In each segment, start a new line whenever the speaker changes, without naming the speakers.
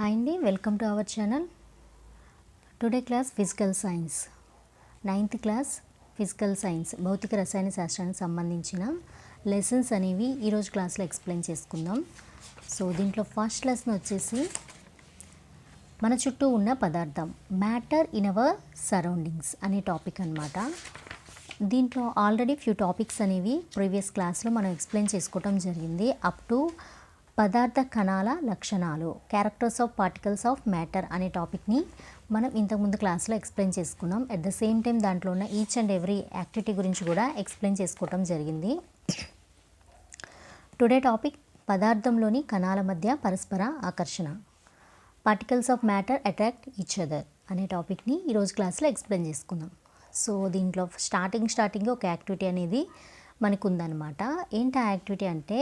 Hi అండి welcome to our channel today class physical science ninth class physical science భౌతిక రసాయన శాస్త్రానికి సంబంధించిన లెసన్స్ అనేవి ఈరోజు క్లాస్లో ఎక్స్ప్లెయిన్ చేసుకుందాం. సో దీంట్లో ఫస్ట్ లెసన్ వచ్చేసి మన చుట్టూ ఉన్న పదార్థం మ్యాటర్ ఇన్ అవర్ సరౌండింగ్స్ అనే టాపిక్ అన్నమాట. దీంట్లో ఆల్రెడీ ఫ్యూ టాపిక్స్ అనేవి ప్రీవియస్ క్లాస్లో మనం ఎక్స్ప్లెయిన్ చేసుకోవటం జరిగింది. అప్ టు పదార్థ కణాల లక్షణాలు characters of particles of matter అనే టాపిక్ని మనం ఇంతకుముందు క్లాస్లో ఎక్స్ప్లెయిన్ చేసుకున్నాం. అట్ ద సేమ్ టైం దాంట్లో ఉన్న ఈచ్ అండ్ ఎవ్రీ యాక్టివిటీ గురించి కూడా ఎక్స్ప్లెయిన్ చేసుకోవటం జరిగింది. టుడే టాపిక్ పదార్థంలోని కణాల మధ్య పరస్పర ఆకర్షణ. Particles of matter attract each other అనే టాపిక్ని ఈరోజు క్లాస్లో ఎక్స్ప్లెయిన్ చేసుకుందాం. సో దీంట్లో స్టార్టింగ్ స్టార్టింగ్ ఒక యాక్టివిటీ అనేది మనకు ఉందన్నమాట ఏంటి ఆ యాక్టివిటీ అంటే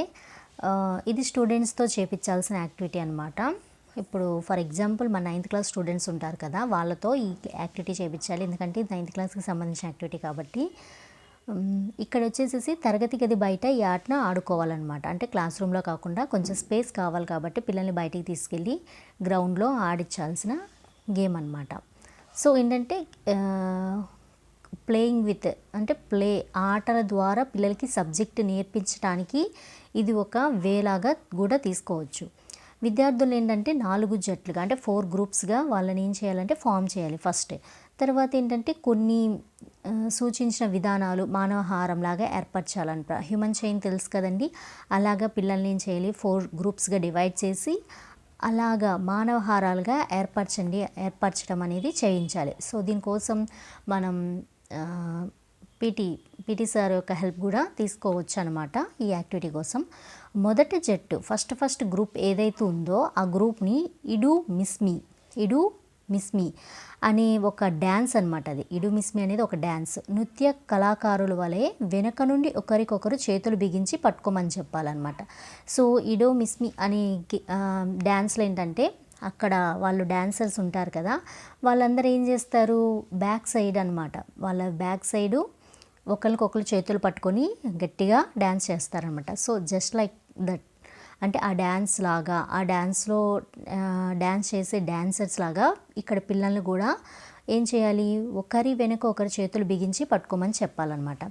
ఇది స్టూడెంట్స్తో చేపించాల్సిన యాక్టివిటీ అనమాట ఇప్పుడు ఫర్ ఎగ్జాంపుల్ మన నైన్త్ క్లాస్ స్టూడెంట్స్ ఉంటారు కదా వాళ్ళతో ఈ యాక్టివిటీ చేయించాలి ఎందుకంటే ఇది నైన్త్ క్లాస్కి సంబంధించిన యాక్టివిటీ కాబట్టి ఇక్కడ వచ్చేసేసి తరగతి గది బయట ఈ ఆటను ఆడుకోవాలన్నమాట. అంటే క్లాస్ రూమ్లో కాకుండా కొంచెం స్పేస్ కావాలి కాబట్టి పిల్లల్ని బయటికి తీసుకెళ్ళి గ్రౌండ్లో ఆడించాల్సిన గేమ్ అనమాట సో ఏంటంటే ప్లేయింగ్ విత్ అంటే ప్లే ఆటల ద్వారా పిల్లలకి సబ్జెక్ట్ నేర్పించడానికి ఇది ఒక వేలాగా కూడా తీసుకోవచ్చు. విద్యార్థులు ఏంటంటే నాలుగు జట్లుగా అంటే ఫోర్ గ్రూప్స్గా వాళ్ళని ఏం చేయాలంటే ఫామ్ చేయాలి ఫస్ట్. తర్వాత ఏంటంటే కొన్ని సూచించిన విధానాలు మానవహారం లాగా ఏర్పరచాలంట హ్యూమన్ చైన్ తెలుసు కదండి. అలాగా పిల్లల్ని ఏం చేయాలి? ఫోర్ గ్రూప్స్గా డివైడ్ చేసి అలాగా మానవహారాలుగా ఏర్పరచండి ఏర్పరచడం అనేది చేయించాలి. సో దీనికోసం మనం పీటీ పీటీ సార్ యొక్క హెల్ప్ కూడా తీసుకోవచ్చు అనమాట ఈ యాక్టివిటీ కోసం. మొదటి జట్టు ఫస్ట్ ఫస్ట్ గ్రూప్ ఏదైతే ఉందో ఆ గ్రూప్ని ఇడు మిస్మి ఇడు మిస్మి అనే ఒక డ్యాన్స్ అనమాట అది. ఇడు మిస్మి అనేది ఒక డ్యాన్స్. నృత్య కళాకారుల వలె వెనక నుండి ఒకరికొకరు చేతులు బిగించి పట్టుకోమని చెప్పాలన్నమాట. సో ఇడో మిస్మి అనే డ్యాన్స్లు ఏంటంటే అక్కడ వాళ్ళు డ్యాన్సర్స్ ఉంటారు కదా వాళ్ళందరూ ఏం చేస్తారు? బ్యాక్ సైడ్ అనమాట వాళ్ళ బ్యాక్ సైడు ఒకరికొకరు చేతులు పట్టుకొని గట్టిగా డ్యాన్స్ చేస్తారనమాట సో జస్ట్ లైక్ దట్. అంటే ఆ డ్యాన్స్ లాగా ఆ డ్యాన్స్లో డ్యాన్స్ చేసే డ్యాన్సర్స్ లాగా ఇక్కడ పిల్లల్ని కూడా ఏం చేయాలి? ఒకరి వెనుక ఒకరి చేతులు బిగించి పట్టుకోమని చెప్పాలన్నమాట.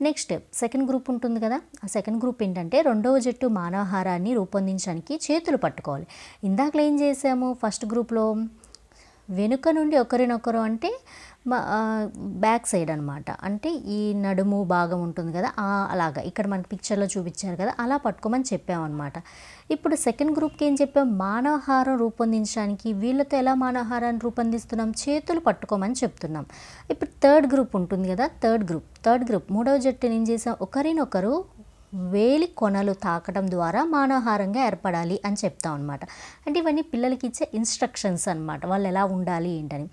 నెక్స్ట్ సెకండ్ గ్రూప్ ఉంటుంది కదా. ఆ సెకండ్ గ్రూప్ ఏంటంటే రెండవ జట్టు మానవహారాన్ని రూపొందించడానికి చేతులు పట్టుకోవాలి. ఇందాకలో ఏం చేసాము? ఫస్ట్ గ్రూప్లో వెనుక నుండి ఒకరినొకరు అంటే బ్యాక్ సైడ్ అనమాట అంటే ఈ నడుము భాగం ఉంటుంది కదా అలాగా. ఇక్కడ మనకి పిక్చర్లో చూపించారు కదా అలా పట్టుకోమని చెప్పామన్నమాట. ఇప్పుడు సెకండ్ గ్రూప్కి ఏం చెప్పాం? మానవహారం రూపొందించడానికి వీళ్ళతో ఎలా మానవహారాన్ని రూపొందిస్తున్నాం? చేతులు పట్టుకోమని చెప్తున్నాం. ఇప్పుడు థర్డ్ గ్రూప్ ఉంటుంది కదా థర్డ్ గ్రూప్ థర్డ్ గ్రూప్ మూడవ జట్టుని ఏం చేసాం ఒకరినొకరు వేలి కొనలు తాకడం ద్వారా మానవహారంగా ఏర్పడాలి అని చెప్తాం అనమాట అంటే ఇవన్నీ పిల్లలకి ఇచ్చే ఇన్స్ట్రక్షన్స్ అనమాట వాళ్ళు ఎలా ఉండాలి ఏంటని.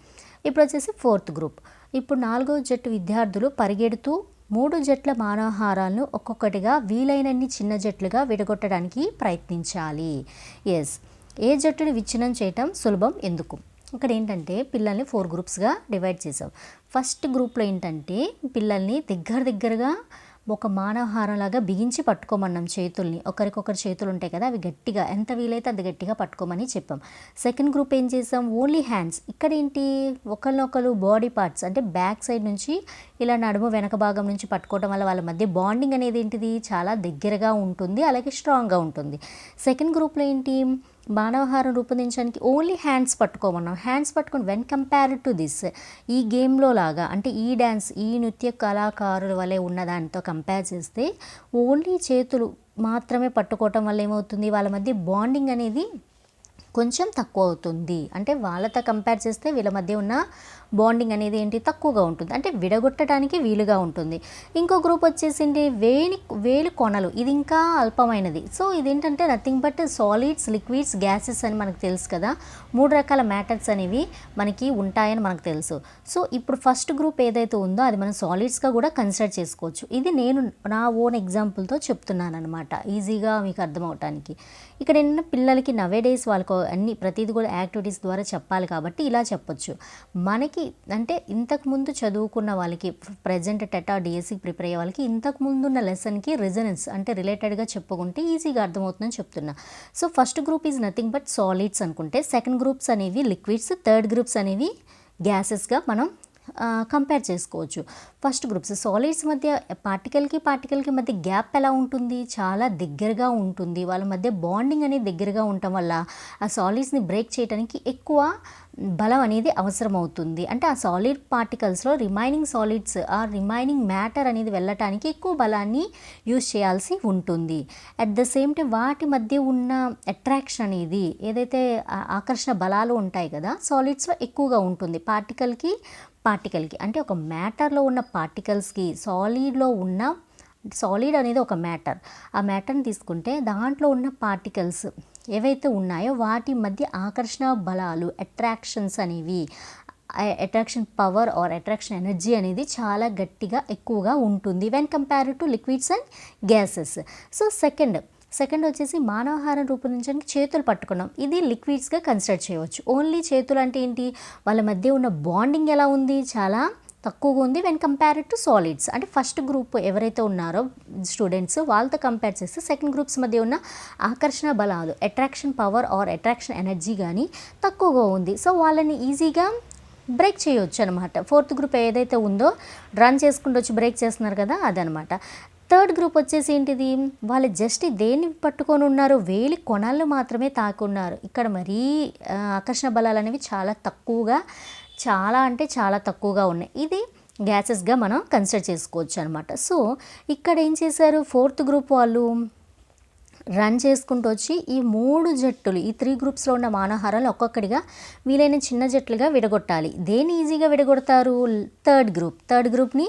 ఇప్పుడు వచ్చేసి ఫోర్త్ గ్రూప్. ఇప్పుడు నాలుగో జట్టు విద్యార్థులు పరిగెడుతూ మూడు జట్ల మానవహారాలను ఒక్కొక్కటిగా వీలైనన్ని చిన్న జట్లుగా విడగొట్టడానికి ప్రయత్నించాలి. ఎస్ ఏ జట్టును విచ్ఛిన్నం చేయటం సులభం ఎందుకు? ఇక్కడ ఏంటంటే పిల్లల్ని ఫోర్ గ్రూప్స్గా డివైడ్ చేసాం ఫస్ట్ గ్రూప్లో ఏంటంటే పిల్లల్ని దగ్గర దగ్గరగా ఒక మానవహారంలాగా బిగించి పట్టుకోమన్నాం చేతుల్ని. ఒకరికొకరు చేతులు ఉంటాయి కదా అవి గట్టిగా. ఎంత వీలైతే అంత గట్టిగా పట్టుకోమని చెప్పాం. సెకండ్ గ్రూప్ ఏం చేసాం? Only hands. ఇక్కడ ఏంటి ఒకరినొకరు బాడీ పార్ట్స్ అంటే బ్యాక్ సైడ్ నుంచి ఇలా నడుము వెనక భాగం నుంచి పట్టుకోవడం వల్ల వాళ్ళ మధ్య బాండింగ్ అనేది ఏంటిది? చాలా దగ్గరగా ఉంటుంది అలాగే స్ట్రాంగ్గా ఉంటుంది. సెకండ్ గ్రూప్లో ఏంటి? మానవహారం రూపొందించడానికి ఓన్లీ హ్యాండ్స్ పట్టుకోమన్నాం. హ్యాండ్స్ పట్టుకొని వెన్ కంపేర్ టు దిస్ ఈ గేమ్లో లాగా అంటే ఈ డ్యాన్స్ ఈ నృత్య కళాకారుల వలె ఉన్న దానితో కంపేర్ చేస్తే ఓన్లీ చేతులు మాత్రమే పట్టుకోవటం వల్ల ఏమవుతుంది? వాళ్ళ మధ్య బాండింగ్ అనేది కొంచెం తక్కువ అవుతుంది. అంటే వాళ్ళతో కంపేర్ చేస్తే వీళ్ళ మధ్య ఉన్న బాండింగ్ అనేది ఏంటి? తక్కువగా ఉంటుంది. అంటే విడగొట్టడానికి వీలుగా ఉంటుంది. ఇంకో గ్రూప్ వచ్చేసింది వేలి వేలు కొనలు. ఇది ఇంకా అల్పమైనది. సో ఇదేంటంటే nothing but solids liquids gases అని మనకు తెలుసు కదా. మూడు రకాల మ్యాటర్స్ అనేవి మనకి ఉంటాయని మనకు తెలుసు. సో ఇప్పుడు ఫస్ట్ గ్రూప్ ఏదైతే ఉందో అది మనం సాలిడ్స్గా కూడా కన్సిడర్ చేసుకోవచ్చు. ఇది నేను నా ఓన్ ఎగ్జాంపుల్తో చెప్తున్నాను అనమాట ఈజీగా మీకు అర్థమవటానికి. ఇక్కడ ఏంటంటే పిల్లలకి నవే డేస్ వాళ్ళకు అన్ని ప్రతిదీ కూడా యాక్టివిటీస్ ద్వారా చెప్పాలి కాబట్టి ఇలా చెప్పొచ్చు. మనకి అంటే ఇంతకు ముందు చదువుకున్న వాళ్ళకి ప్రజెంట్ టెటా డిఎస్సి ప్రిపేర్ అయ్యే వాళ్ళకి ఇంతకు ముందున్న లెసన్కి రిజనెన్స్ అంటే రిలేటెడ్గా చెప్పుకుంటే ఈజీగా అర్థమవుతుందని చెప్తున్నా. So first group is nothing but solids అనుకుంటే సెకండ్ గ్రూప్స్ అనేవి లిక్విడ్స్ థర్డ్ గ్రూప్స్ అనేవి గ్యాసెస్గా మనం కంపేర్ చేసుకోవచ్చు. ఫస్ట్ గ్రూప్స్ సాలిడ్స్ మధ్య పార్టికల్కి పార్టికల్కి మధ్య గ్యాప్ ఎలా ఉంటుంది? చాలా దగ్గరగా ఉంటుంది. వాళ్ళ మధ్య బాండింగ్ అనేది దగ్గరగా ఉండటం వల్ల ఆ సాలిడ్స్ని బ్రేక్ చేయడానికి ఎక్కువ బలం అనేది అవసరం అవుతుంది అంటే ఆ సాలిడ్ పార్టికల్స్లో రిమైనింగ్ సాలిడ్స్ ఆ రిమైనింగ్ మ్యాటర్ అనేది వెళ్ళటానికి ఎక్కువ బలాన్ని యూజ్ చేయాల్సి ఉంటుంది. అట్ ద సేమ్ టైం వాటి మధ్య ఉన్న అట్రాక్షన్ అనేది ఏదైతే ఆకర్షణ బలాలు ఉంటాయి కదా సాలిడ్స్లో ఎక్కువగా ఉంటుంది. పార్టికల్కి పార్టికల్కి అంటే ఒక మ్యాటర్లో ఉన్న పార్టికల్స్కి సాలిడ్లో ఉన్న సాలిడ్ అనేది ఒక మ్యాటర్ ఆ మ్యాటర్ని తీసుకుంటే దాంట్లో ఉన్న పార్టికల్స్ ఏవైతే ఉన్నాయో వాటి మధ్య ఆకర్షణ బలాలు అట్రాక్షన్స్ అనేవి attraction power or attraction energy అనేది చాలా గట్టిగా ఎక్కువగా ఉంటుంది when compare to liquids and gases so second second వచ్చేసి మానవహారం రూపొందించడానికి చేతులు పట్టుకున్నాం. ఇది లిక్విడ్స్గా కన్సిడర్ చేయవచ్చు. ఓన్లీ చేతులు అంటే ఏంటి? వాళ్ళ మధ్య ఉన్న బాండింగ్ ఎలా ఉంది? చాలా తక్కువగా ఉంది వెన్ కంపేర్డ్ టు సాలిడ్స్ అంటే ఫస్ట్ గ్రూప్ ఎవరైతే ఉన్నారో స్టూడెంట్స్ వాళ్ళతో కంపేర్ చేస్తే సెకండ్ గ్రూప్స్ మధ్య ఉన్న ఆకర్షణ బలాలు attraction power or attraction energy కానీ తక్కువగా ఉంది. సో వాళ్ళని ఈజీగా బ్రేక్ చేయొచ్చు అనమాట ఫోర్త్ గ్రూప్ ఏదైతే ఉందో రన్ చేసుకుంటూ వచ్చి బ్రేక్ చేస్తున్నారు కదా అదనమాట థర్డ్ గ్రూప్ వచ్చేసి ఏంటిది? వాళ్ళు జస్ట్ దేన్ని పట్టుకొని ఉన్నారు వేలి కొనాలను మాత్రమే తాకున్నారు. ఇక్కడ మరీ ఆకర్షణ బలాలు అనేవి చాలా తక్కువగా చాలా అంటే చాలా తక్కువగా ఉన్నాయి. ఇది గ్యాసెస్గా మనం కన్సిడర్ చేసుకోవచ్చు అనమాట సో ఇక్కడ ఏం చేశారు? ఫోర్త్ గ్రూప్ వాళ్ళు రన్ చేసుకుంటూ వచ్చి ఈ మూడు జట్టులు ఈ త్రీ గ్రూప్స్లో ఉన్న మానహారాలు ఒక్కొక్కటిగా వీలైన చిన్న జట్లుగా విడగొట్టాలి. దేని ఈజీగా విడగొడతారు? Third group. థర్డ్ గ్రూప్ని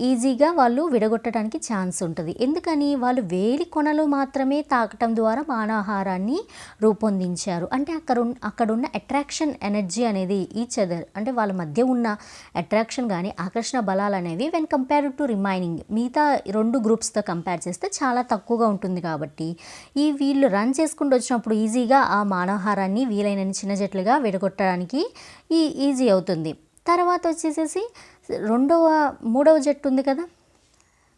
ఈజీగా వాళ్ళు విడగొట్టడానికి ఛాన్స్ ఉంటుంది. ఎందుకని? వాళ్ళు వేలి కొనలు మాత్రమే తాకటం ద్వారా మానవహారాన్ని రూపొందించారు. అంటే అక్కడ అక్కడున్న అట్రాక్షన్ ఎనర్జీ అనేది ఈచ్ అదర్ అంటే వాళ్ళ మధ్య ఉన్న అట్రాక్షన్ కానీ ఆకర్షణ బలాలు అనేవి వెన్ కంపేర్ టు రిమైనింగ్ మిగతా రెండు గ్రూప్స్తో కంపేర్ చేస్తే చాలా తక్కువగా ఉంటుంది కాబట్టి ఈ వీళ్ళు రన్ చేసుకుంటూ వచ్చినప్పుడు ఈజీగా ఆ మానవహారాన్ని వీలైన చిన్న జట్లుగా విడగొట్టడానికి ఈ ఈజీ అవుతుంది. తర్వాత వచ్చేసేసి రెండవ మూడవ జట్టు ఉంది కదా?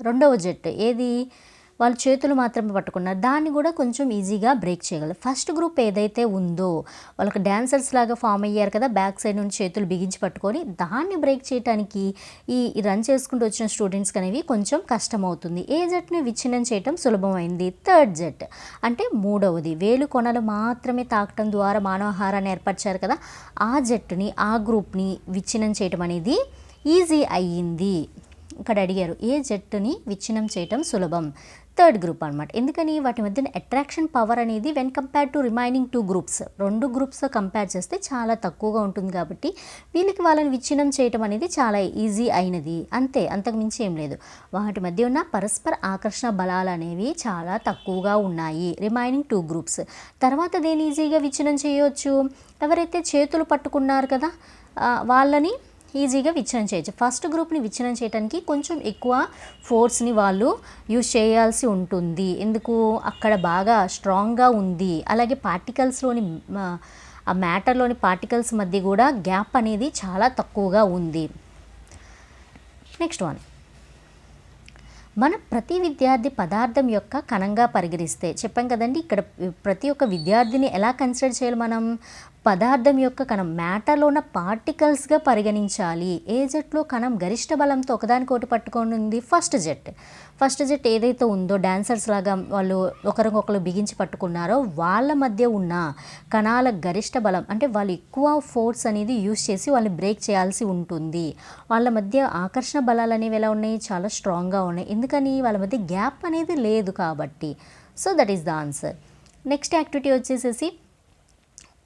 రెండవ జట్టు. ఏది? వాళ్ళు చేతులు మాత్రమే పట్టుకున్నారు దాన్ని కూడా కొంచెం ఈజీగా బ్రేక్ చేయగలరు ఫస్ట్ గ్రూప్ ఏదైతే ఉందో వాళ్ళకి డ్యాన్సర్స్ లాగా ఫామ్ అయ్యారు కదా బ్యాక్ సైడ్ నుంచి చేతులు బిగించి పట్టుకొని దాన్ని బ్రేక్ చేయడానికి ఈ రన్ చేసుకుంటూ వచ్చిన స్టూడెంట్స్కి అనేవి కొంచెం కష్టం అవుతుంది ఏ జట్ని విచ్ఛిన్నం చేయటం సులభమైంది? థర్డ్ జట్. అంటే మూడవది. వేలు కొనలు మాత్రమే తాకటం ద్వారా మానవహారాన్ని ఏర్పరిచారు కదా ఆ జట్టుని ఆ గ్రూప్ని విచ్ఛిన్నం చేయటం అనేది ఈజీ అయ్యింది. ఇక్కడ అడిగారు ఏ జట్టుని విచ్ఛిన్నం చేయటం సులభం? థర్డ్ గ్రూప్ అనమాట ఎందుకని? వాటి మధ్యన అట్రాక్షన్ పవర్ అనేది when compare to remaining two groups రెండు గ్రూప్స్ కంపేర్ చేస్తే చాలా తక్కువగా ఉంటుంది కాబట్టి వీళ్ళకి వాళ్ళని విచ్ఛిన్నం చేయటం అనేది చాలా ఈజీ అయినది. అంతే అంతకు మించి ఏం లేదు. వాటి మధ్య ఉన్న పరస్పర ఆకర్షణ బలాలు అనేవి చాలా తక్కువగా ఉన్నాయి. రిమైనింగ్ టూ గ్రూప్స్ తర్వాత దేని ఈజీగా విచ్ఛిన్నం చేయవచ్చు ఎవరైతే చేతులు పట్టుకున్నారు కదా వాళ్ళని ఈజీగా విచ్ఛిన్నం చేయొచ్చు. ఫస్ట్ గ్రూప్ని విచ్ఛిన్నం చేయడానికి కొంచెం ఎక్కువ ఫోర్స్ని వాళ్ళు యూజ్ చేయాల్సి ఉంటుంది. ఎందుకు? అక్కడ బాగా స్ట్రాంగ్గా ఉంది. అలాగే పార్టికల్స్లోని ఆ మ్యాటర్లోని పార్టికల్స్ మధ్య కూడా గ్యాప్ అనేది చాలా తక్కువగా ఉంది. నెక్స్ట్ వన్ మన ప్రతి విద్యార్థి పదార్థం యొక్క కణంగా పరిగణిస్తే చెప్పాం కదండి ఇక్కడ ప్రతి ఒక్క విద్యార్థిని ఎలా కన్సిడర్ చేయాలి మనం? పదార్థం యొక్క కణం మ్యాటర్లో ఉన్న పార్టికల్స్గా పరిగణించాలి. ఏ జట్లో కణం గరిష్ట బలంతో ఒకదానికొకటి పట్టుకొని ఉంది ఫస్ట్ జెట్. ఫస్ట్ జెట్ ఏదైతే ఉందో డాన్సర్స్ లాగా వాళ్ళు ఒకరికొకరు బిగించి పట్టుకున్నారో వాళ్ళ మధ్య ఉన్న కణాల గరిష్ట బలం అంటే వాళ్ళు ఎక్కువ ఫోర్స్ అనేది యూస్ చేసి వాళ్ళని బ్రేక్ చేయాల్సి ఉంటుంది. వాళ్ళ మధ్య ఆకర్షణ బలాలు అనేవి ఎలా ఉన్నాయి? చాలా స్ట్రాంగ్గా ఉన్నాయి. ఎందుకని? వాళ్ళ మధ్య గ్యాప్ అనేది లేదు కాబట్టి. So that is the answer. Next activity వచ్చేసేసి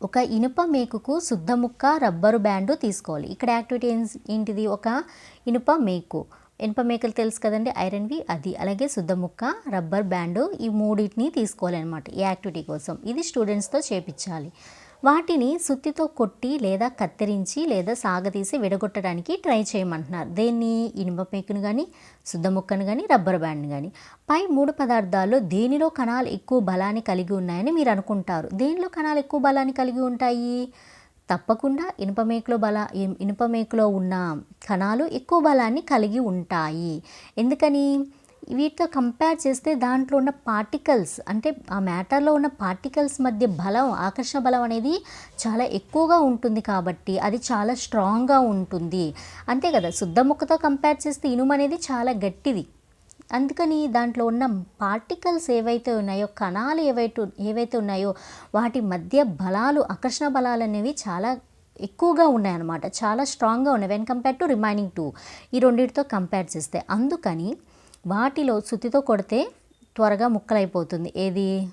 ఒక ఇనుప మేకుకు శుద్ధ ముక్క రబ్బరు బ్యాండు తీసుకోవాలి. ఇక్కడ యాక్టివిటీ ఏంటిది? ఒక ఇనుప మేకు. ఇనుప మేకలు తెలుసు కదండి? ఐరన్వి అది. అలాగే శుద్ధ ముక్క రబ్బర్ బ్యాండు ఈ మూడింటిని తీసుకోవాలి అనమాట ఈ యాక్టివిటీ కోసం. ఇది స్టూడెంట్స్తో చేపించాలి. వాటిని సుత్తితో కొట్టి లేదా కత్తిరించి లేదా సాగతీసి విడగొట్టడానికి ట్రై చేయమంటున్నారు. దేన్ని? ఇనుప మేకును కానీ శుద్ధ ముక్కను కానీ రబ్బర్ బ్యాండ్ని కానీ పై మూడు పదార్థాల్లో దేనిలో కణాలు ఎక్కువ బలాన్ని కలిగి ఉన్నాయని మీరు అనుకుంటారు? దేనిలో కణాలు ఎక్కువ బలాన్ని కలిగి ఉంటాయి? తప్పకుండా ఇనుప మేకులో బల ఇం- ఇనుప మేకులో ఉన్న కణాలు ఎక్కువ బలాన్ని కలిగి ఉంటాయి. ఎందుకని? వీటితో కంపేర్ చేస్తే దాంట్లో ఉన్న పార్టికల్స్ అంటే ఆ మ్యాటర్లో ఉన్న పార్టికల్స్ మధ్య బలం ఆకర్షణ బలం అనేది చాలా ఎక్కువగా ఉంటుంది కాబట్టి అది చాలా స్ట్రాంగ్గా ఉంటుంది. అంతే కదా? శుద్ధ ముక్కతో కంపేర్ చేస్తే ఇనుము అనేది చాలా గట్టిది. అందుకని దాంట్లో ఉన్న పార్టికల్స్ ఏవైతే ఉన్నాయో కణాలు ఏవైతే ఏవైతే ఉన్నాయో వాటి మధ్య బలాలు ఆకర్షణ బలాలు అనేవి చాలా ఎక్కువగా ఉన్నాయన్నమాట. చాలా స్ట్రాంగ్గా ఉన్నాయి. When compare to remaining two ఈ రెండింటితో కంపేర్ చేస్తే. అందుకని వాటిలో సుత్తితో కొడితే త్వరగా ముక్కలైపోతుంది. ఏది?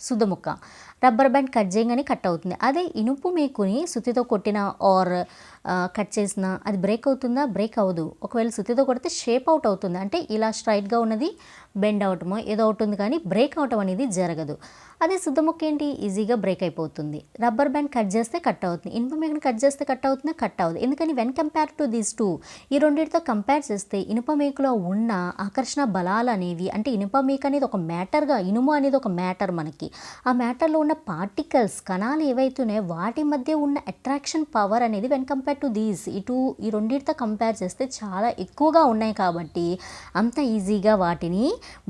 శుద్ధ ముక్క రబ్బర్ బ్యాండ్ కట్ చేయగానే కట్ అవుతుంది. అదే ఇనుపు మేకుని సుత్తితో కొట్టిన ఆర్ కట్ చేసిన అది బ్రేక్ అవుతుందా? బ్రేక్ అవ్వదు. ఒకవేళ సుత్తితో కొడితే షేప్ అవుట్ అవుతుంది. అంటే ఇలా స్ట్రైట్గా ఉన్నది బెండ్ అవటమో ఏదో అవుతుంది కానీ బ్రేక్ అవటం అనేది జరగదు. అదే శుద్ధముక్క ఏంటి? ఈజీగా బ్రేక్ అయిపోతుంది. రబ్బర్ బ్యాండ్ కట్ చేస్తే కట్ అవుతుంది. ఇనుప మేకను కట్ చేస్తే కట్ అవుతుందా? కట్ అవ్వదు. ఎందుకని when compare to these two ఈ రెండింటితో కంపేర్ చేస్తే ఇనుప మేకలో ఉన్న ఆకర్షణ బలాలు అనేవి అంటే ఇనుప మేక అనేది ఒక మ్యాటర్గా ఇనుము అనేది ఒక మ్యాటర్ మనకి. ఆ మ్యాటర్లో ఉన్న పార్టికల్స్ కణాలు ఏవైతేనే వాటి మధ్య ఉన్న అట్రాక్షన్ పవర్ అనేది వెన్ కంపేర్ టు దీస్ ఇటు ఈ రెండింటితో కంపేర్ చేస్తే చాలా ఎక్కువగా ఉన్నాయి కాబట్టి అంత ఈజీగా వాటిని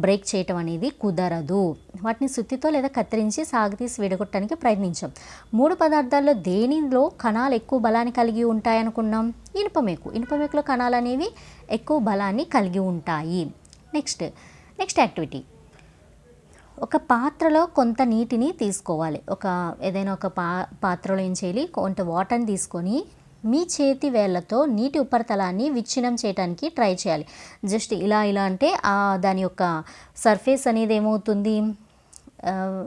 బ్రేక్ చేయటం అనేది కుదరదు. వాటిని సుత్తితో లేదా కత్తిరించి సాగతీసి విడగొట్టడానికి ప్రయత్నించాం. మూడు పదార్థాల్లో దేనిలో కణాలు ఎక్కువ బలాన్ని కలిగి ఉంటాయనుకున్నాం ఇనుపమేకు ఇనుపమేకులో కణాలు అనేవి ఎక్కువ బలాన్ని కలిగి ఉంటాయి. నెక్స్ట్ నెక్స్ట్ యాక్టివిటీ ఒక పాత్రలో కొంత నీటిని తీసుకోవాలి. ఒక ఏదైనా ఒక పా పాత్రలో ఏం చేయాలి? కొంత వాటర్ని తీసుకొని మీ చేతి వేళ్ళతో నీటి ఉపరితలాన్ని విచ్ఛిన్నం చేయడానికి ట్రై చేయాలి. జస్ట్ ఇలా ఇలా అంటే దాని యొక్క సర్ఫేస్ అనేది ఏమవుతుంది?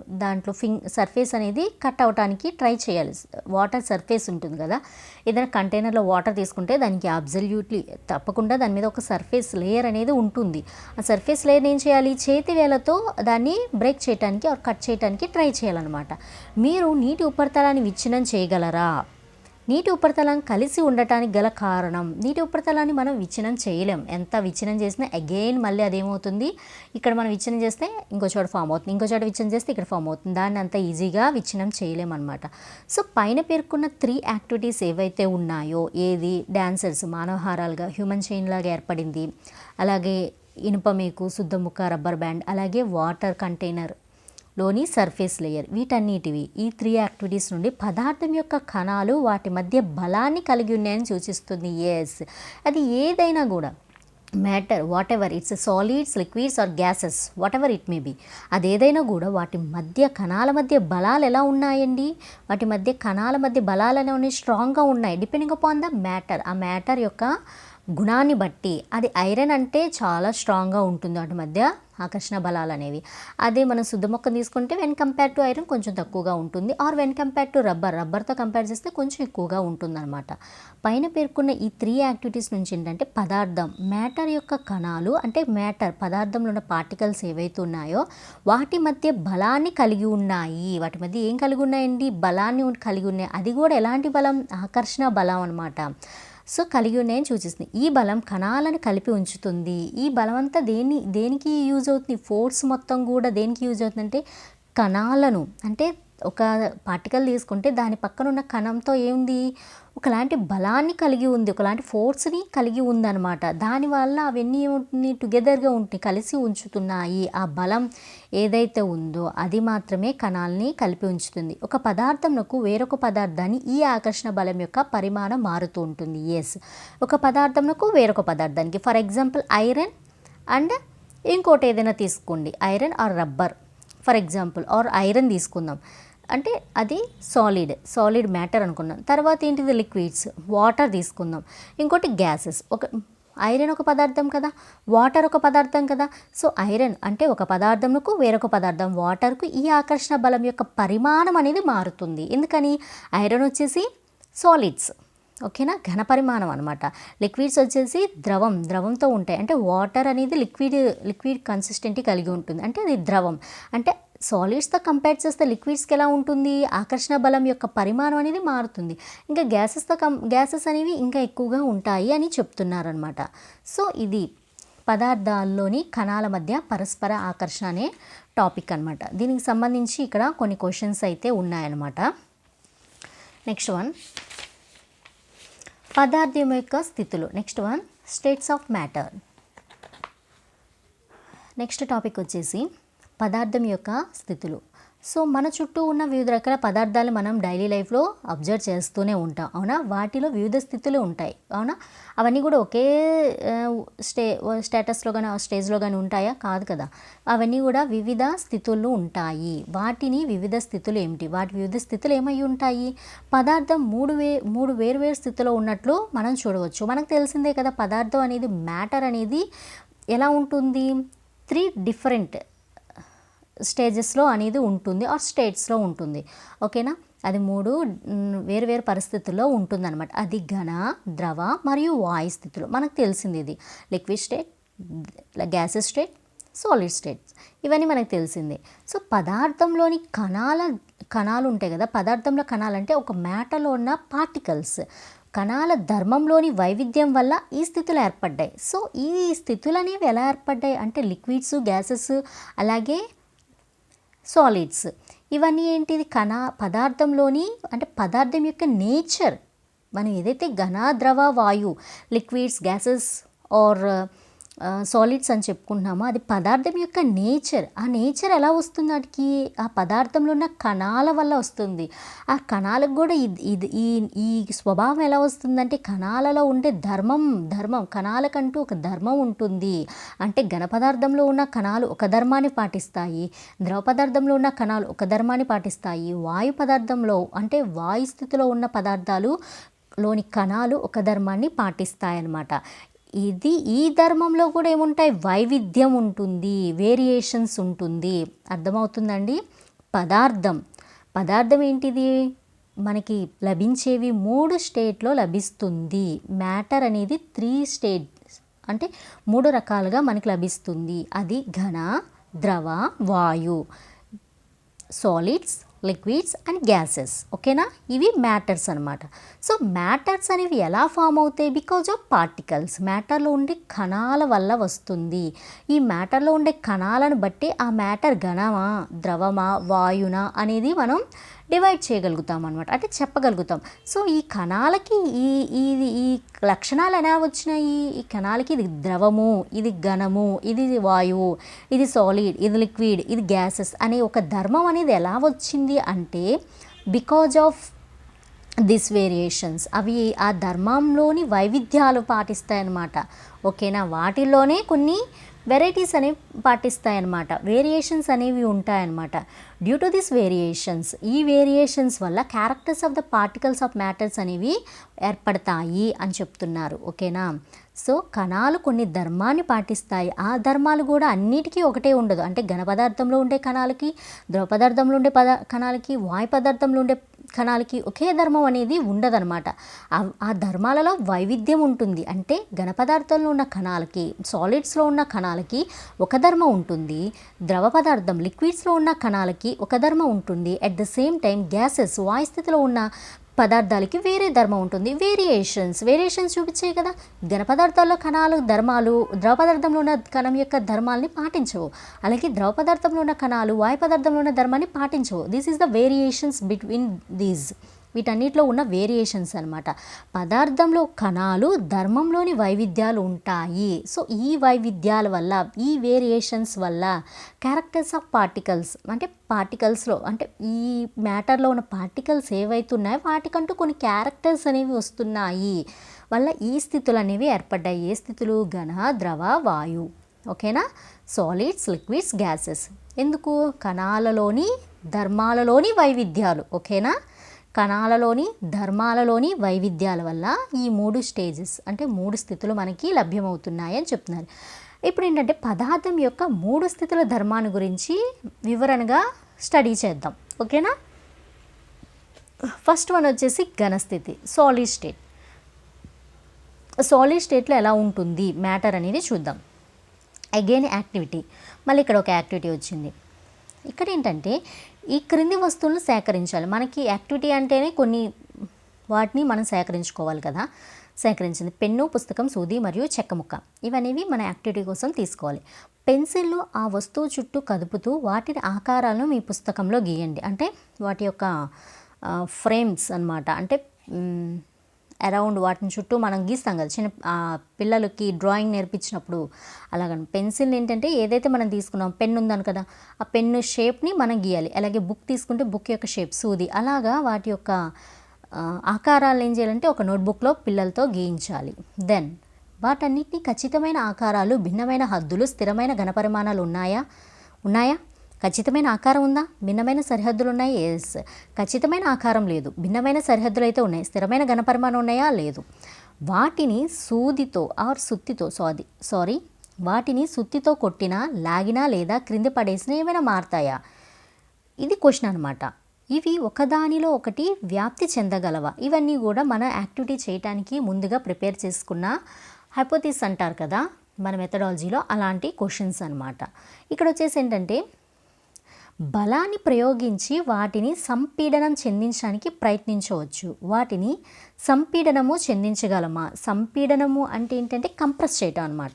దాంట్లో ఫింగ్ సర్ఫేస్ అనేది కట్ అవడానికి ట్రై చేయాలి. వాటర్ సర్ఫేస్ ఉంటుంది కదా ఏదైనా కంటైనర్లో వాటర్ తీసుకుంటే దానికి అబ్జల్యూట్లీ తప్పకుండా దాని మీద ఒక సర్ఫేస్ లేయర్ అనేది ఉంటుంది. ఆ సర్ఫేస్ లేయర్ ఏం చేయాలి? చేతి వేలతో దాన్ని బ్రేక్ చేయడానికి ఆర్ కట్ చేయడానికి ట్రై చేయాలన్నమాట. మీరు నీటి ఉపరితలాన్ని విచ్ఛిన్నం చేయగలరా? నీటి ఉపరితలం కలిసి ఉండటానికి గల కారణం. నీటి ఉపరితలాన్ని మనం విచ్ఛిన్నం చేయలేం. ఎంత విచ్ఛిన్నం చేసినా అగైన్ మళ్ళీ అదేమవుతుంది? ఇక్కడ మనం విచ్ఛిన్నం చేస్తే ఇంకో చోట ఫామ్ అవుతుంది. ఇంకో చోట విచ్ఛిన్నం చేస్తే ఇక్కడ ఫామ్ అవుతుంది. దాన్ని అంత ఈజీగా విచ్ఛిన్నం చేయలేం అనమాట సో పైన పేర్కొన్న త్రీ యాక్టివిటీస్ ఏవైతే ఉన్నాయో ఏది? డాన్సర్స్ మానవహారాలుగా హ్యూమన్ చైన్ లాగా ఏర్పడింది. అలాగే ఇనుప మేకు శుద్ధముఖ రబ్బర్ బ్యాండ్ అలాగే వాటర్ కంటైనర్ లోని సర్ఫేస్ లేయర్. వీటన్నిటివి ఈ త్రీ యాక్టివిటీస్ నుండి పదార్థం యొక్క కణాలు వాటి మధ్య బలాన్ని కలిగి ఉన్నాయని సూచిస్తుంది. ఎస్ అది ఏదైనా కూడా. Matter whatever it's solids liquids or gases whatever it may be అదేదైనా కూడా వాటి మధ్య కణాల మధ్య బలాలు ఎలా ఉన్నాయండి? వాటి మధ్య కణాల మధ్య బలాలు అనేవి స్ట్రాంగ్గా ఉన్నాయి. డిపెండింగ్ అపాన్ ద మ్యాటర్ ఆ మ్యాటర్ యొక్క గుణాన్ని బట్టి. అది ఐరన్ అంటే చాలా స్ట్రాంగ్గా ఉంటుంది. వాటి మధ్య ఆకర్షణ బలాలు అనేవి అదే మనం శుద్ధ మొక్క తీసుకుంటే వెన్ కంపేర్ టు ఐరన్ కొంచెం తక్కువగా ఉంటుంది. Or when compare to rubber రబ్బర్తో compare చేస్తే కొంచెం ఎక్కువగా ఉంటుందన్నమాట. పైన పేర్కొన్న ఈ త్రీ యాక్టివిటీస్ నుంచి ఏంటంటే పదార్థం మ్యాటర్ యొక్క కణాలు అంటే మ్యాటర్ పదార్థంలో ఉన్న పార్టికల్స్ ఏవైతే ఉన్నాయో వాటి మధ్య బలాన్ని కలిగి ఉన్నాయి. వాటి మధ్య ఏం కలిగి ఉన్నాయండి? బలాన్ని కలిగి ఉన్నాయి. అది కూడా ఎలాంటి బలం? ఆకర్షణ బలం అనమాట సో కలిగి ఉన్నాయని సూచిస్తుంది. ఈ బలం కణాలను కలిపి ఉంచుతుంది. ఈ బలం అంతా దేని దేనికి యూజ్ అవుతుంది? ఫోర్స్ మొత్తం కూడా దేనికి యూజ్ అవుతుందంటే కణాలను అంటే ఒక పార్టికల్ తీసుకుంటే దాని పక్కన ఉన్న కణంతో ఏముంది? ఒకలాంటి బలాన్ని కలిగి ఉంది. ఒకలాంటి ఫోర్స్ని కలిగి ఉందన్నమాట. దానివల్ల అవన్నీ ఏముంటుంది టుగెదర్గా ఉంటాయి కలిసి ఉంచుతున్నాయి. ఆ బలం ఏదైతే ఉందో అది మాత్రమే కణాలని కలిపి ఉంచుతుంది. ఒక పదార్థంకు వేరొక పదార్థాన్ని ఈ ఆకర్షణ బలం యొక్క పరిమాణం మారుతూ ఉంటుంది. ఎస్ ఒక పదార్థంకు వేరొక పదార్థానికి. ఫర్ ఎగ్జాంపుల్ ఐరన్ అండ్ ఇంకోటి ఏదైనా తీసుకోండి. Iron or rubber for example or iron తీసుకుందాం. అంటే అది సాలిడ్ సాలిడ్ మ్యాటర్ అనుకున్నాం. తర్వాత ఏంటిది? లిక్విడ్స్ వాటర్ తీసుకుందాం. ఇంకోటి గ్యాసెస్ ఒక ఐరన్ ఒక పదార్థం కదా? వాటర్ ఒక పదార్థం కదా? సో ఐరన్ అంటే ఒక పదార్థంకు వేరొక పదార్థం. వాటర్కు ఈ ఆకర్షణ బలం యొక్క పరిమాణం అనేది మారుతుంది. ఎందుకని? ఐరన్ వచ్చేసి సాలిడ్స్ ఓకేనా? ఘన పరిమాణం అనమాట లిక్విడ్స్ వచ్చేసి ద్రవం. ద్రవంతో ఉంటాయి. అంటే వాటర్ అనేది లిక్విడ్ లిక్విడ్ కన్సిస్టెంటీ కలిగి ఉంటుంది. అంటే అది ద్రవం. అంటే సాలిడ్స్తో కంపేర్ చేస్తే లిక్విడ్స్కి ఎలా ఉంటుంది? ఆకర్షణ బలం యొక్క పరిమాణం అనేది మారుతుంది. ఇంకా గ్యాసెస్తో కం గ్యాసెస్ అనేవి ఇంకా ఎక్కువగా ఉంటాయి అని చెప్తున్నారనమాట సో ఇది పదార్థాల్లోని కణాల మధ్య పరస్పర ఆకర్షణ అనే టాపిక్ అనమాట దీనికి సంబంధించి ఇక్కడ కొన్ని క్వశ్చన్స్ అయితే ఉన్నాయన్నమాట. Next one. పదార్థం యొక్క స్థితులు. Next one. States of matter. Next topic వచ్చేసి పదార్థం యొక్క స్థితులు. సో మన చుట్టూ ఉన్న వివిధ రకాల పదార్థాలు మనం డైలీ లైఫ్లో అబ్జర్వ్ చేస్తూనే ఉంటాం. అవునా? వాటిలో వివిధ స్థితులు ఉంటాయి. అవునా? అవన్నీ కూడా ఒకే స్టే స్టేటస్లో కానీ స్టేజ్లో కానీ ఉంటాయా? కాదు కదా. అవన్నీ కూడా వివిధ స్థితులు ఉంటాయి. వాటిని వివిధ స్థితులు ఏమిటి? వాటి వివిధ స్థితులు ఏమై ఉంటాయి? పదార్థం మూడు వే మూడు వేరువేరు స్థితిలో ఉన్నట్లు మనం చూడవచ్చు. మనకు తెలిసిందే కదా పదార్థం అనేది మ్యాటర్ అనేది ఎలా ఉంటుంది? త్రీ డిఫరెంట్ స్టేజెస్లో అనేది ఉంటుంది ఆర్ స్టేట్స్లో ఉంటుంది. ఓకేనా? అది మూడు వేరు వేరు పరిస్థితుల్లో ఉంటుందన్నమాట. అది ఘన ద్రవ మరియు వాయు స్థితులు. మనకు తెలిసింది ఇది. Liquid state gases state solid states ఇవన్నీ మనకు తెలిసిందే. సో పదార్థంలోని కణాల కణాలు ఉంటాయి కదా? పదార్థంలో కణాలంటే అంటే ఒక మ్యాటర్లో ఉన్న పార్టికల్స్. కణాల ధర్మంలోని వైవిధ్యం వల్ల ఈ స్థితులు ఏర్పడ్డాయి. సో ఈ స్థితులు అనేవి ఎలా ఏర్పడ్డాయి? అంటే లిక్విడ్స్ గ్యాసెస్ అలాగే సాలిడ్స్ ఇవన్నీ ఏంటిది? కణ పదార్థంలోని అంటే పదార్థం యొక్క నేచర్. మనం ఏదైతే ఘన ద్రవ వాయు లిక్విడ్స్ గ్యాసెస్ ఆర్ సాలిడ్స్ అని చెప్పుకుంటున్నామో. అది పదార్థం యొక్క నేచర్. ఆ నేచర్ ఎలా వస్తుంది వాటికి? ఆ పదార్థంలో ఉన్న కణాల వల్ల వస్తుంది. ఆ కణాలకు కూడా ఇది ఇది ఈ ఈ స్వభావం ఎలా వస్తుందంటే కణాలలో ఉండే ధర్మం ధర్మం కణాలకంటూ ఒక ధర్మం ఉంటుంది. అంటే ఘన పదార్థంలో ఉన్న కణాలు ఒక ధర్మాన్ని పాటిస్తాయి. ద్రవ పదార్థంలో ఉన్న కణాలు ఒక ధర్మాన్ని పాటిస్తాయి. వాయు పదార్థంలో అంటే వాయు స్థితిలో ఉన్న పదార్థాలు లోని కణాలు ఒక ధర్మాన్ని పాటిస్తాయన్నమాట. ఇది ఈ ధర్మంలో కూడా ఏముంటాయి? వైవిధ్యం ఉంటుంది వేరియేషన్స్ ఉంటుంది. అర్థమవుతుందండి? పదార్థం. పదార్థం ఏంటిది? మనకి లభించేవి మూడు స్టేట్లో లభిస్తుంది. మ్యాటర్ అనేది త్రీ స్టేట్ అంటే మూడు రకాలుగా మనకి లభిస్తుంది. అది ఘన ద్రవ వాయు. Solids liquids and gases. ఓకేనా? ఇవి మ్యాటర్స్ అనమాట సో మ్యాటర్స్ అనేవి ఎలా ఫామ్ అవుతాయి? Because of particles. మ్యాటర్లో ఉండే కణాల వల్ల వస్తుంది. ఈ మ్యాటర్లో ఉండే కణాలను బట్టి ఆ మ్యాటర్ ఘనమా ద్రవమా వాయునా అనేది మనం డివైడ్ చేయగలుగుతాం అనమాట అంటే చెప్పగలుగుతాం. సో ఈ కణాలకి ఈ ఇది ఈ లక్షణాలు ఎలా వచ్చినాయి? ఈ కణాలకి ఇది ద్రవము ఇది ఘనము ఇది వాయువు ఇది సాలిడ్ ఇది లిక్విడ్ ఇది గ్యాసెస్ అనే ఒక ధర్మం అనేది ఎలా వచ్చింది అంటే బికాజ్ ఆఫ్ దిస్ వేరియేషన్స్ అవి ఆ ధర్మంలోని వైవిధ్యాలు పాటిస్తాయన్నమాట. ఓకేనా? వాటిల్లోనే కొన్ని వెరైటీస్ అనేవి పాటిస్తాయన్నమాట. వేరియేషన్స్ అనేవి ఉంటాయన్నమాట. డ్యూ టు దిస్ వేరియేషన్స్ ఈ వేరియేషన్స్ వల్ల characters of the particles of matters అనేవి ఏర్పడతాయి అని చెప్తున్నారు. ఓకేనా? సో కణాలు కొన్ని ధర్మాన్ని పాటిస్తాయి. ఆ ధర్మాలు కూడా అన్నిటికీ ఒకటే ఉండదు. అంటే ఘన పదార్థంలో ఉండే కణాలకి ద్రవ పదార్థంలో ఉండే పద కణాలకి వాయు పదార్థంలో ఉండే కణాలకి ఒకే ధర్మం అనేది ఉండదన్నమాట. ఆ- ధర్మాలలో వైవిధ్యం ఉంటుంది. అంటే ఘన పదార్థంలో ఉన్న కణాలకి సాలిడ్స్లో ఉన్న కణాలకి ఒక ధర్మం ఉంటుంది. ద్రవ పదార్థం లిక్విడ్స్లో ఉన్న కణాలకి ఒక ధర్మం ఉంటుంది. At the same time gases వాయు స్థితిలో ఉన్న పదార్థాలకి వేరే ధర్మం ఉంటుంది. వేరియేషన్స్ వేరియేషన్స్ చూపించాయి కదా? ఘన పదార్థాల్లో కణాలు ధర్మాలు ద్రవ పదార్థంలో ఉన్న కణం యొక్క ధర్మాల్ని పాటించవు. అలాగే ద్రవ పదార్థంలో ఉన్న కణాలు వాయు పదార్థంలో ఉన్న ధర్మాన్ని పాటించవు. This is the variations between these వీటన్నిటిలో ఉన్న వేరియేషన్స్ అనమాట పదార్థంలో కణాలు ధర్మంలోని వైవిధ్యాలు ఉంటాయి. సో ఈ వైవిధ్యాల వల్ల ఈ వేరియేషన్స్ వల్ల క్యారెక్టర్స్ ఆఫ్ పార్టికల్స్ అంటే పార్టికల్స్లో అంటే ఈ మ్యాటర్లో ఉన్న పార్టికల్స్ ఏవైతున్నాయో వాటికంటూ కొన్ని క్యారెక్టర్స్ అనేవి వస్తున్నాయి. వల్ల ఈ స్థితులు అనేవి ఏర్పడ్డాయి. ఏ స్థితులు? ఘన ద్రవ వాయు. ఓకేనా? సాలిడ్స్ లిక్విడ్స్ గ్యాసెస్ ఎందుకు? కణాలలోని ధర్మాలలోని వైవిధ్యాలు. ఓకేనా? కణాలలోని ధర్మాలలోని వైవిధ్యాల వల్ల ఈ మూడు స్టేజెస్ అంటే మూడు స్థితులు మనకి లభ్యమవుతున్నాయని చెప్తున్నారు. ఇప్పుడు ఏంటంటే పదార్థం యొక్క మూడు స్థితుల ధర్మాన్ని గురించి వివరణగా స్టడీ చేద్దాం. ఓకేనా? ఫస్ట్ వన్ వచ్చేసి ఘనస్థితి సాలిడ్ స్టేట్ సాలిడ్ స్టేట్లో ఎలా ఉంటుంది? మ్యాటర్ అనేది చూద్దాం. అగైన్ యాక్టివిటీ మళ్ళీ ఇక్కడ ఒక యాక్టివిటీ వచ్చింది. ఇక్కడ ఏంటంటే ఈ క్రింది వస్తువులను సేకరించాలి. మనకి యాక్టివిటీ అంటేనే కొన్ని వాటిని మనం సేకరించుకోవాలి కదా. సేకరించింది పెన్ను పుస్తకం సూది మరియు చెక్క ముక్క. ఇవనేవి మన యాక్టివిటీ కోసం తీసుకోవాలి. పెన్సిల్ను ఆ వస్తువు చుట్టూ కదుపుతూ వాటి ఆకారాలను మీ పుస్తకంలో గీయండి. అంటే వాటి యొక్క ఫ్రేమ్స్ అనమాట అంటే అరౌండ్ వాటిని చుట్టూ మనం గీస్తాం కదా. చిన్న పిల్లలకి డ్రాయింగ్ నేర్పించినప్పుడు అలాగని. పెన్సిల్ ఏంటంటే ఏదైతే మనం తీసుకున్నాం పెన్ ఉందను కదా ఆ పెన్ను షేప్ని మనం గీయాలి. అలాగే బుక్ తీసుకుంటే బుక్ యొక్క షేప్ సూది. అలాగా వాటి యొక్క ఆకారాలు ఏం చేయాలంటే ఒక నోట్బుక్లో పిల్లలతో గీయించాలి. దెన్ వాటన్నిటిని ఖచ్చితమైన ఆకారాలు భిన్నమైన హద్దులు స్థిరమైన ఘనపరిమాణాలు ఉన్నాయా? ఉన్నాయా? ఖచ్చితమైన ఆకారం ఉందా? భిన్నమైన సరిహద్దులు ఉన్నాయి ఎస్ ఖచ్చితమైన ఆకారం లేదు. భిన్నమైన సరిహద్దులు అయితే ఉన్నాయి. స్థిరమైన ఘనపరిమాణం ఉన్నాయా? లేదు. వాటిని సూదితో ఆర్ సుత్తితో సారీ సారీ వాటిని సుత్తితో కొట్టినా లాగినా లేదా క్రింద పడేసినా ఏమైనా మారతాయా? ఇది క్వశ్చన్ అనమాట ఇవి ఒకదానిలో ఒకటి వ్యాప్తి చెందగలవా? ఇవన్నీ కూడా మన యాక్టివిటీ చేయటానికి ముందుగా ప్రిపేర్ చేసుకున్న హైపోథీస్ అంటారు కదా మన మెథడాలజీలో అలాంటి క్వశ్చన్స్ అనమాట ఇక్కడ వచ్చేసి ఏంటంటే బలాన్ని ప్రయోగించి వాటిని సంపీడనం చెందించడానికి ప్రయత్నించవచ్చు. వాటిని సంపీడనము చెందించగలమా? సంపీడనము అంటే ఏంటంటే కంప్రెస్ చేయటం అనమాట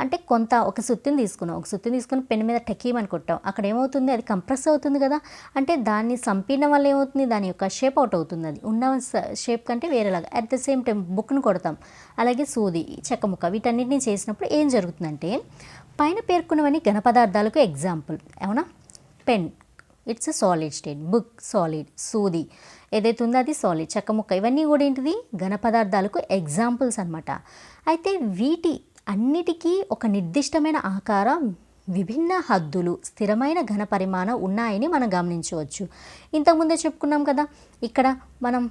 అంటే కొంత ఒక సుత్తిని తీసుకున్నాం. ఒక సుత్తిని తీసుకుని పెన్ మీద టెక్కీమని కొట్టాం. అక్కడ ఏమవుతుంది? అది కంప్రెస్ అవుతుంది కదా. అంటే దాన్ని సంపీడనం వల్ల ఏమవుతుంది? దాని యొక్క షేప్ అవుట్ అవుతుంది. అది ఉన్న షేప్ కంటే వేరేలాగా. అట్ ద సేమ్ టైం బుక్ను కొడతాం. అలాగే సూది చెక్క ముక్క వీటన్నిటిని చేసినప్పుడు ఏం జరుగుతుందంటే పైన పేర్కొన్నవన్నీ ఘన పదార్థాలకు ఎగ్జాంపుల్ అవునా? Pen. It's solid state book solid సూది ఏదైతే ఉందో అది సాలిడ్ చెక్క ముక్క. ఇవన్నీ కూడా ఏంటిది? ఘన పదార్థాలకు ఎగ్జాంపుల్స్ అనమాట అయితే వీటి అన్నిటికీ ఒక నిర్దిష్టమైన ఆకారం విభిన్న హద్దులు స్థిరమైన ఘన పరిమాణం ఉన్నాయని మనం గమనించవచ్చు. ఇంతకుముందే చెప్పుకున్నాం కదా. ఇక్కడ మనం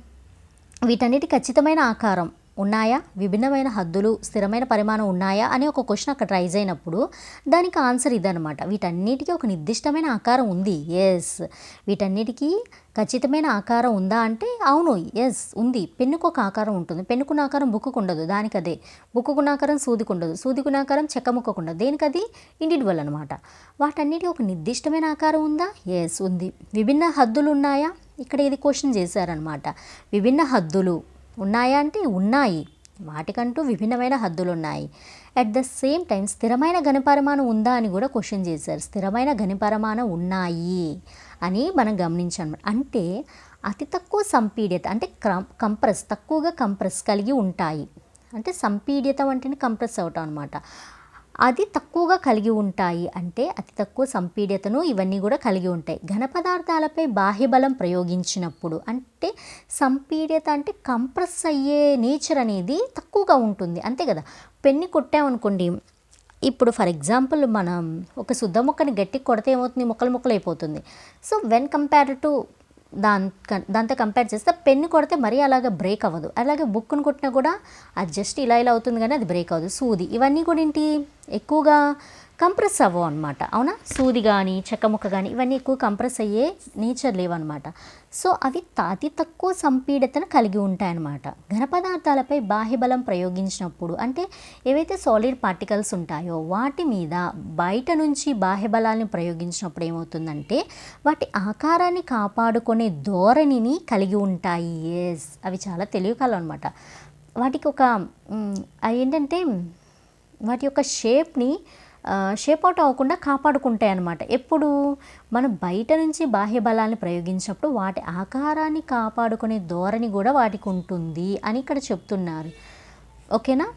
వీటన్నిటి ఖచ్చితమైన ఆకారం ఉన్నాయా? విభిన్నమైన హద్దులు స్థిరమైన పరిమాణం ఉన్నాయా? అని ఒక క్వశ్చన్ అక్కడ రైజ్ అయినప్పుడు దానికి ఆన్సర్ ఇదనమాట వీటన్నిటికీ ఒక నిర్దిష్టమైన ఆకారం ఉంది. ఎస్ వీటన్నిటికీ ఖచ్చితమైన ఆకారం ఉందా అంటే అవును. ఎస్ ఉంది. పెన్నుకు ఒక ఆకారం ఉంటుంది. పెన్నుకున్న ఆకారం బుక్కుకు ఉండదు. దానికి అదే బుక్కుకున్న ఆకారం సూదికి ఉండదు. సూదికున్న ఆకారం చెక్క ముక్కకు ఉండదు. దేనికి అది ఇండివిజువల్ అనమాట వాటన్నిటి ఒక నిర్దిష్టమైన ఆకారం ఉందా? ఎస్ ఉంది. విభిన్న హద్దులు ఉన్నాయా? ఇక్కడ ఇది క్వశ్చన్ చేశారనమాట విభిన్న హద్దులు. ఉన్నాయా అంటే ఉన్నాయి. వాటికంటూ విభిన్నమైన హద్దులు ఉన్నాయి అట్ ద సేమ్ టైం స్థిరమైన ఘనపరిమాణం ఉందా అని కూడా క్వశ్చన్ చేశారు. స్థిరమైన ఘనపరిమాణం ఉన్నాయి అని మనం గమనించాం. అంటే అతి తక్కువ సంపీడ్యత అంటే క్రం కంప్రెస్ తక్కువగా కంప్రెస్ కలిగి ఉంటాయి. అంటే సంపీడ్యత అంటేనే కంప్రెస్ అవటం అనమాట అది తక్కువగా కలిగి ఉంటాయి. అంటే అతి తక్కువ సంపీడ్యతను ఇవన్నీ కూడా కలిగి ఉంటాయి. ఘన పదార్థాలపై బాహ్యబలం ప్రయోగించినప్పుడు అంటే సంపీడ్యత అంటే కంప్రెస్ అయ్యే నేచర్ అనేది తక్కువగా ఉంటుంది. అంతే కదా? పెన్ని కొట్టామనుకోండి ఇప్పుడు ఫర్ ఎగ్జాంపుల్ మనం ఒక శుద్ధ మొక్కని గట్టి కొడితే ఏమవుతుంది? ముక్కలు ముక్కలు అయిపోతుంది సో వెన్ కంపేర్డ్ టు దాని దాంతో కంపేర్ చేస్తే పెన్ను కొడితే మరీ అలాగే బ్రేక్ అవ్వదు. అలాగే బుక్ను కొట్టినా కూడా అది జస్ట్ ఇలా ఇలా అవుతుంది కానీ అది బ్రేక్ అవ్వదు. సూది. ఇవన్నీ కూడా ఏంటి? ఎక్కువగా కంప్రెస్ అవ్వవు అనమాట అవునా? సూది కానీ చెక్క ముక్క కానీ ఇవన్నీ ఎక్కువ కంప్రెస్ అయ్యే నేచర్ లేవన్నమాట. సో అవి అతి తక్కువ సంపీడతను కలిగి ఉంటాయన్నమాట. ఘన పదార్థాలపై బాహ్యబలం ప్రయోగించినప్పుడు అంటే ఏవైతే సాలిడ్ పార్టికల్స్ ఉంటాయో వాటి మీద బయట నుంచి బాహ్యబలాన్ని ప్రయోగించినప్పుడు ఏమవుతుందంటే వాటి ఆకారాన్ని కాపాడుకునే ధోరణిని కలిగి ఉంటాయి. ఎస్ అవి చాలా తెలివికలు అనమాట వాటికి ఒక అవి ఏంటంటే వాటి యొక్క షేప్ని షేప్ అవుట్ అవ్వకుండా కాపాడుకుంటాయి అన్నమాట. ఎప్పుడు? మనం బయట నుంచి బాహ్య బలాన్ని ప్రయోగించినప్పుడు వాటి ఆకారాన్ని కాపాడుకునే ధోరణి కూడా వాటికి ఉంటుంది అని ఇక్కడ చెప్తున్నారు. ఓకేనా?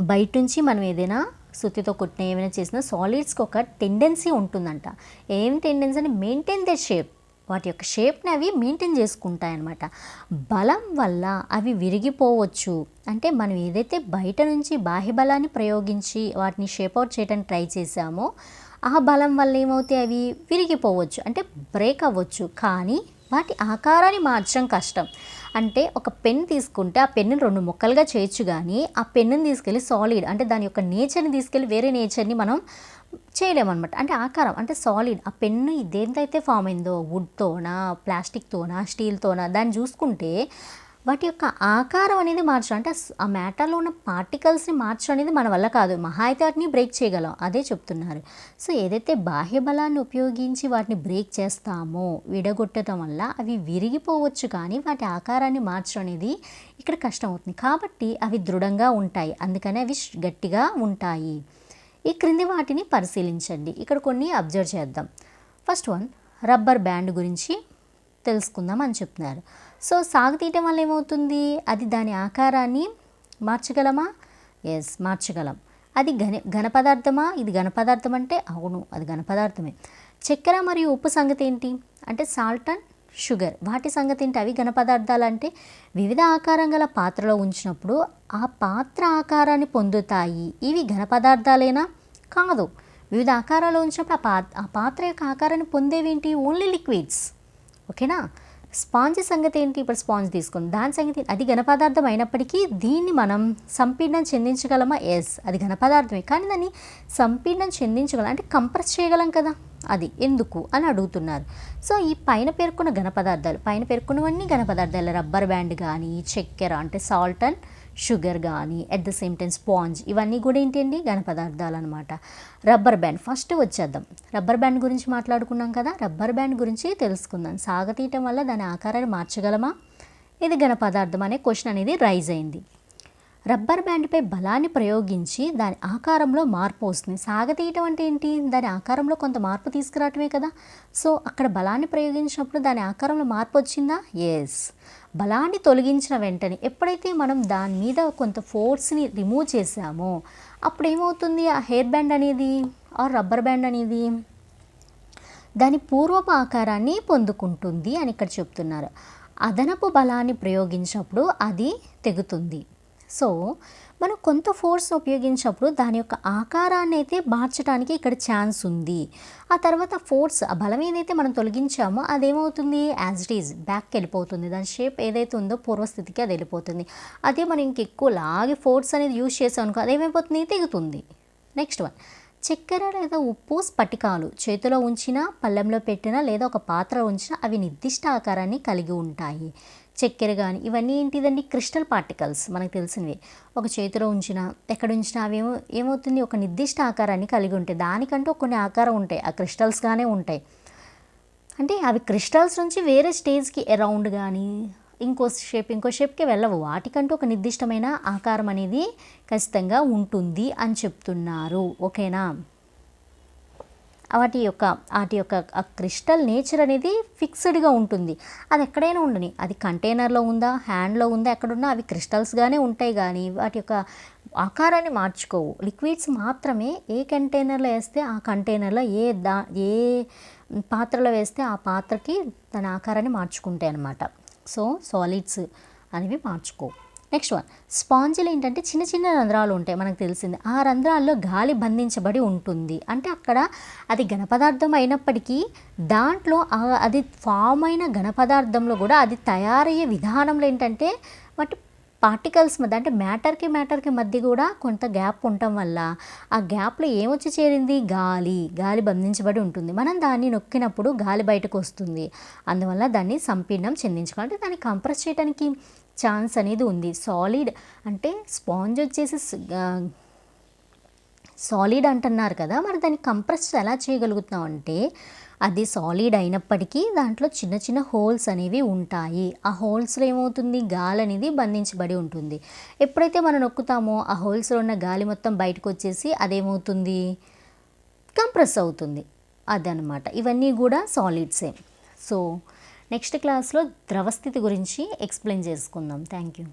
బయట నుంచి మనం ఏదైనా సుత్తితో కొట్టిన ఏమైనా చేసినా సాలిడ్స్కి ఒక టెండెన్సీ ఉంటుందంట. ఏం టెండెన్సీ అని మెయింటైన్ ద షేప్ వాటి యొక్క షేప్ని అవి మెయింటైన్ చేసుకుంటాయి అన్నమాట బలం వల్ల అవి విరిగిపోవచ్చు. అంటే మనం ఏదైతే బయట నుంచి బాహ్య బలాన్ని ప్రయోగించి వాటిని షేప్ అవుట్ చేయడానికి ట్రై చేసామో ఆ బలం వల్ల ఏమవుతాయి అవి విరిగిపోవచ్చు. అంటే బ్రేక్ అవ్వచ్చు. కానీ వాటి ఆకారాన్ని మార్చడం కష్టం. అంటే ఒక పెన్ తీసుకుంటే ఆ పెన్ను రెండు ముక్కలుగా చేయొచ్చు కానీ ఆ పెన్నుని తీసుకెళ్ళి సాలిడ్ అంటే దాని యొక్క నేచర్ని తీసుకెళ్ళి వేరే నేచర్ని మనం చేయలేమన్నమాట. అంటే ఆకారం అంటే సాలిడ్ ఆ పెన్ను దేనితో ఫామ్ అయిందో వుడ్తోనా ప్లాస్టిక్తోనా స్టీల్తోనా దాన్ని చూసుకుంటే వాటి యొక్క ఆకారం అనేది మార్చడం అంటే ఆ మ్యాటర్లో ఉన్న పార్టికల్స్ని మార్చడం అనేది మన వల్ల కాదు. మహా అయితే వాటిని బ్రేక్ చేయగలం. అదే చెప్తున్నారు. సో ఏదైతే బాహ్య బలాన్ని ఉపయోగించి వాటిని బ్రేక్ చేస్తామో విడగొట్టడం వల్ల అవి విరిగిపోవచ్చు కానీ వాటి ఆకారాన్ని మార్చడం అనేది ఇక్కడ కష్టం అవుతుంది కాబట్టి అవి దృఢంగా ఉంటాయి. అందుకని అవి గట్టిగా ఉంటాయి. ఈ క్రింది వాటిని పరిశీలించండి. ఇక్కడ కొన్ని అబ్జర్వ్ చేద్దాం. ఫస్ట్ వన్ రబ్బర్ బ్యాండ్ గురించి తెలుసుకుందాం అని చెప్తున్నారు. సో సాగు తీయటం వల్ల ఏమవుతుంది? అది దాని ఆకారాన్ని మార్చగలమా? ఎస్ మార్చగలం. అది ఘన ఘన పదార్థమా? ఇది ఘన పదార్థం అంటే అవును అది ఘన పదార్థమే. చక్కెర మరియు ఉప్పు సంగతి ఏంటి? అంటే సాల్ట్ అండ్ షుగర్. వాటి సంగతి ఏంటి? అవి ఘన పదార్థాలు అంటే వివిధ ఆకారం గల పాత్రలో ఉంచినప్పుడు ఆ పాత్ర ఆకారాన్ని పొందుతాయి. ఇవి ఘన పదార్థాలేనా? కాదు. వివిధ ఆకారాలు ఉంచినప్పుడు ఆ పా ఆ పాత్ర యొక్క ఆకారాన్ని పొందేవేంటి ఓన్లీ లిక్విడ్స్. ఓకేనా? స్పాంజ్ సంగతి ఏంటి? ఇప్పుడు స్పాంజ్ తీసుకుంది. దాని సంగతి అది ఘనపదార్థం అయినప్పటికీ దీన్ని మనం సంపీడనం చెందించగలమా? ఎస్ అది ఘనపదార్థమే. కానీ దాన్ని సంపీడనం చెందించగలం అంటే కంప్రెస్ చేయగలం కదా? అది ఎందుకు అని అడుగుతున్నారు. సో ఈ పైన పేర్కొన్న ఘనపదార్థాలు పైన పేర్కొన్నవన్నీ ఘనపదార్థాలు. రబ్బర్ బ్యాండ్ కానీ చక్కెర అంటే సాల్ట్ అండ్ షుగర్ కానీ at the same time sponge ఇవన్నీ కూడా ఏంటండి? ఘన పదార్థాలు అనమాట రబ్బర్ బ్యాండ్. ఫస్ట్ వచ్చేద్దాం. రబ్బర్ బ్యాండ్ గురించి మాట్లాడుకున్నాం కదా? రబ్బర్ బ్యాండ్ గురించి తెలుసుకుందాం. సాగతీయటం వల్ల దాని ఆకారాన్ని మార్చగలమా? ఇది ఘన పదార్థం అనే క్వశ్చన్ అనేది రైజ్ అయింది. రబ్బర్ బ్యాండ్పై బలాన్ని ప్రయోగించి దాని ఆకారంలో మార్పు వస్తుంది. సాగతీయటం అంటే ఏంటి? దాని ఆకారంలో కొంత మార్పు తీసుకురావటమే కదా. సో అక్కడ బలాన్ని ప్రయోగించినప్పుడు దాని ఆకారంలో మార్పు వచ్చిందా? ఎస్ బలాన్ని తొలగించిన వెంటనే ఎప్పుడైతే మనం దాని మీద కొంత ఫోర్స్ని రిమూవ్ చేసామో అప్పుడు ఏమవుతుంది ఆ హెయిర్ బ్యాండ్ అనేది? ఆ రబ్బర్ బ్యాండ్ అనేది? దాని పూర్వపు ఆకారాన్ని పొందుకుంటుంది అని ఇక్కడ చెప్తున్నారు. అదనపు బలాన్ని ప్రయోగించినప్పుడు అది తెగుతుంది. సో మనం కొంత ఫోర్స్ ఉపయోగించినప్పుడు దాని యొక్క ఆకారాన్ని అయితే మార్చడానికి ఇక్కడ ఛాన్స్ ఉంది. ఆ తర్వాత ఫోర్స్ ఆ బలం ఏదైతే మనం తొలగించామో అదేమవుతుంది? యాజ్ ఇట్ ఈజ్ బ్యాక్కి వెళ్ళిపోతుంది. దాని షేప్ ఏదైతే ఉందో పూర్వస్థితికి అది వెళ్ళిపోతుంది. అదే మనం ఇంకెక్కువ లాగి ఫోర్స్ అనేది యూజ్ చేసాం అనుకో అదేమైపోతుంది? తెగుతుంది. నెక్స్ట్ వన్ చక్కెర లేదా ఉప్పు స్ఫటికాలు. చేతిలో ఉంచినా పళ్ళెంలో పెట్టినా లేదా ఒక పాత్ర ఉంచినా అవి నిర్దిష్ట ఆకారాన్ని కలిగి ఉంటాయి. చక్కెర కానీ ఇవన్నీ ఏంటిదండి? క్రిస్టల్ పార్టికల్స్ మనకు తెలిసినవి. ఒక చేతిలో ఉంచినా ఎక్కడ ఉంచినా అవేమో ఏమవుతుంది? ఒక నిర్దిష్ట ఆకారాన్ని కలిగి ఉంటాయి. దానికంటూ కొన్ని ఆకారం ఉంటాయి. ఆ క్రిస్టల్స్గానే ఉంటాయి. అంటే అవి క్రిస్టల్స్ నుంచి వేరే స్టేజ్కి అరౌండ్ కానీ ఇంకో షేప్ ఇంకో షేప్కి వెళ్ళవు. వాటికంటూ ఒక నిర్దిష్టమైన ఆకారం అనేది ఖచ్చితంగా ఉంటుంది అని చెప్తున్నారు. ఓకేనా? వాటి యొక్క వాటి యొక్క క్రిస్టల్ నేచర్ అనేది ఫిక్స్డ్గా ఉంటుంది. అది ఎక్కడైనా ఉండని అది కంటైనర్లో ఉందా హ్యాండ్లో ఉందా ఎక్కడున్నా అవి క్రిస్టల్స్గానే ఉంటాయి కానీ వాటి యొక్క ఆకారాన్ని మార్చుకోవు. లిక్విడ్స్ మాత్రమే ఏ కంటైనర్లో వేస్తే ఆ కంటైనర్లో ఏ దా ఏ పాత్రలో వేస్తే ఆ పాత్రకి తన ఆకారాన్ని మార్చుకుంటాయి అన్నమాట సో సాలిడ్స్ అనేవి మార్చుకోవు నెక్స్ట్ వన్. స్పాంజిలు ఏంటంటే చిన్న చిన్న రంధ్రాలు ఉంటాయి మనకు తెలిసింది. ఆ రంధ్రాల్లో గాలి బంధించబడి ఉంటుంది. అంటే అక్కడ అది ఘనపదార్థం అయినప్పటికీ దాంట్లో అది ఫామ్ అయిన ఘనపదార్థంలో కూడా అది తయారయ్యే విధానంలో ఏంటంటే వాటి పార్టికల్స్ మధ్య అంటే మ్యాటర్కి మ్యాటర్కి మధ్య కూడా కొంత గ్యాప్ ఉండటం వల్ల ఆ గ్యాప్లో ఏమొచ్చి చేరింది? గాలి. గాలి బంధించబడి ఉంటుంది. మనం దాన్ని నొక్కినప్పుడు గాలి బయటకు వస్తుంది. అందువల్ల దాన్ని సంపీడనం చెందించుకోవాలి. అంటే దాన్ని కంప్రెస్ చేయడానికి ఛాన్స్ అనేది ఉంది. సాలిడ్ అంటే స్పాంజ్ వచ్చేసి సాలిడ్ అంటున్నారు కదా మరి దాన్ని కంప్రెస్ ఎలా చేయగలుగుతున్నాం అంటే అది సాలిడ్ అయినప్పటికీ దాంట్లో చిన్న చిన్న హోల్స్ అనేవి ఉంటాయి. ఆ హోల్స్లో ఏమవుతుంది? గాలి అనేది బంధించబడి ఉంటుంది. ఎప్పుడైతే మనం నొక్కుతామో ఆ హోల్స్లో ఉన్న గాలి మొత్తం బయటకు వచ్చేసి అదేమవుతుంది? కంప్రెస్ అవుతుంది. అదనమాట ఇవన్నీ కూడా సాలిడ్సే. సో నెక్స్ట్ క్లాస్లో ద్రవస్థితి గురించి ఎక్స్ప్లెయిన్ చేసుకుందాం. Thank you.